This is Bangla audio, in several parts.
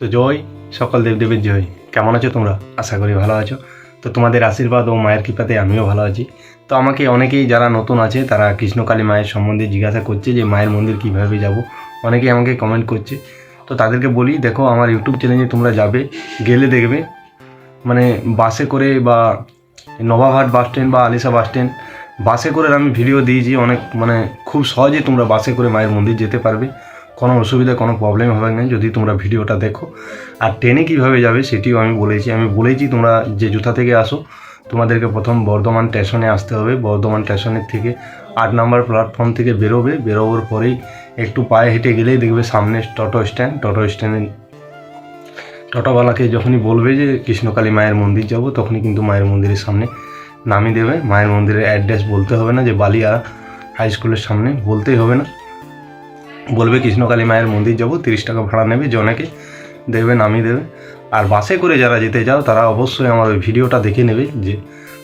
তো জয়, সকল দেবদেবীর জয়। কেমন আছো তোমরা? আশা করি ভালো আছো। তো তোমাদের আশীর্বাদ ও মায়ের কৃপাতে আমিও ভালো আছি। তো আমাকে অনেকেই যারা নতুন আছে, তারা কৃষ্ণকালী মায়ের সম্বন্ধে জিজ্ঞাসা করছে যে মায়ের মন্দির কীভাবে যাব। অনেকেই আমাকে কমেন্ট করছে। তো তাদেরকে বলি, দেখো আমার ইউটিউব চ্যানেলে তোমরা যাবে, গেলে দেখবে। মানে বাসে করে বা নবাবহাট বাস স্ট্যান্ড বা আলিশা বাস স্ট্যান্ড বাসে করে আমি ভিডিও দিয়েছি। অনেক মানে খুব সহজে তোমরা বাসে করে মায়ের মন্দির যেতে পারবে। কোনো অসুবিধা, কোনো প্রবলেম হবে না, যদি তোমরা ভিডিওটা দেখো। আর ট্রেনে কীভাবে যাবে সেটিও আমি বলেছি। আমি বলেছি তোমরা যে জুথা থেকে আসো, তোমাদেরকে প্রথম বর্ধমান স্টেশনে আসতে হবে। বর্ধমান স্টেশনের থেকে আট নম্বর প্ল্যাটফর্ম থেকে বেরোবে। বেরোবার পরেই একটু পায়ে হেঁটে গেলেই দেখবে সামনে টোটো স্ট্যান্ড টোটো স্ট্যান্ডে টোটোওয়ালাকে যখনই বলবে যে, কৃষ্ণকালী মায়ের মন্দির যাব, তখনই কিন্তু মায়ের মন্দিরের সামনে নামিয়ে দেবে। মায়ের মন্দিরের অ্যাড্রেস বলতে হবে না যে, বালিয়া হাই স্কুলের সামনে। বলতেই হবে না। বলবে কৃষ্ণকালী মায়ের মন্দির যাব, তিরিশ টাকা ভাড়া নেবে, জনেকে দেবে, নামিয়ে দেবে। আর বাসে করে যারা যেতে চাও, তারা অবশ্যই আমার ওই ভিডিওটা দেখে নেবে যে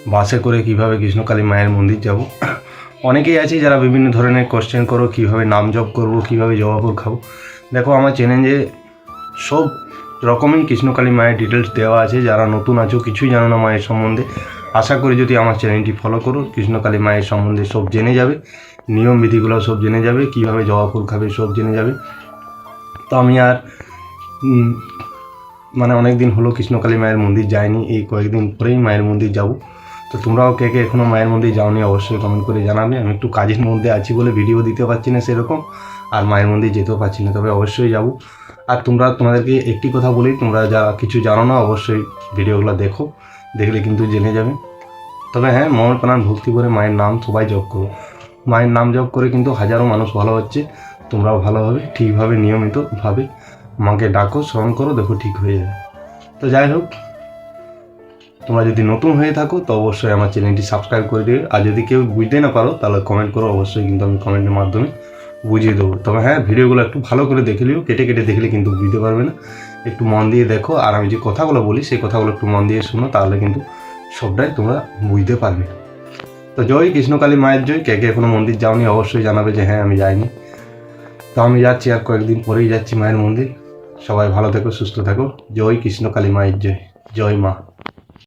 বাসে করে কীভাবে কৃষ্ণকালী মায়ের মন্দির যাব। অনেকেই আছে যারা বিভিন্ন ধরনের কোশ্চেন করো, কীভাবে নাম জপ করব, কীভাবে জবাপুর খাব। দেখো, আমার চ্যানেলে সব রকমই কৃষ্ণকালী মায়ের ডিটেলস দেওয়া আছে। যারা নতুন আছো, কিছুই জানো না মায়ের সম্বন্ধে। আশা করি যদি আমার চ্যানেলটি ফলো করো, কৃষ্ণকালী মায়ের সম্বন্ধে সব জেনে যাবে, নিয়ম বিধিগুলো সব জেনে যাবে, কীভাবে জবা ফুল খাবে সব জেনে যাবে। তো আমি আর মানে অনেক দিন হলো কৃষ্ণকালী মায়ের মন্দির যাইনি, এই কয়েকদিন পরেই মায়ের মন্দির যাব। তো তোমরাও কে কে এখনও মায়ের মন্দির যাওনি অবশ্যই কমেন্ট করে জানাবে। আমি একটু কাজের মধ্যে আছি বলে ভিডিও দিতে পারছি না সেরকম, আর মায়ের মন্দির যেতেও পারছি না, তবে অবশ্যই যাব। আর তোমরা, তোমাদেরকে একটি কথা বলি, তোমরা যা কিছু জানো না, অবশ্যই ভিডিওগুলো দেখো। দেখলে কিন্তু জেনে যাবে। তবে হ্যাঁ মন প্রাণ ভক্তি করে মায়ের নাম সবাই জপ করো। মায়ের নাম জপ করে কিন্তু হাজারো মানুষ ভালো হচ্ছে, তোমরাও ভালোভাবে ঠিকভাবে নিয়মিতভাবে মাকে ডাকো, স্মরণ করো, দেখো ঠিক হয়ে যাবে। তো যাই হোক, তোমরা যদি নতুন হয়ে থাকো, তো অবশ্যই আমার চ্যানেলটি সাবস্ক্রাইব করে দিও। আর যদি কেউ বুঝতে না পারো, তাহলে কমেন্ট করো, অবশ্যই কিন্তু আমি কমেন্টের মাধ্যমে বুঝিয়ে দেবো। তবে হ্যাঁ ভিডিওগুলো একটু ভালো করে দেখে নিও, কেটে কেটে দেখলে কিন্তু বুঝতে পারবে না। একটু মন দিয়ে দেখো, আর আমি যে কথাগুলো বলি, সেই কথাগুলো একটু মন দিয়ে শুনো, তাহলে কিন্তু সবটাই তোমরা বুঝতে পারবে। তো জয় কৃষ্ণকালী মায়ের জয়। কে কে কোনো মন্দির যাওনি অবশ্যই জানাবে যে হ্যাঁ আমি যাইনি। তো আমি যাচ্ছি আর কয়েকদিন পরেই যাচ্ছি মায়ের মন্দির। সবাই ভালো থেকো, সুস্থ থাকো। জয় কৃষ্ণকালী মায়ের জয়। জয় মা।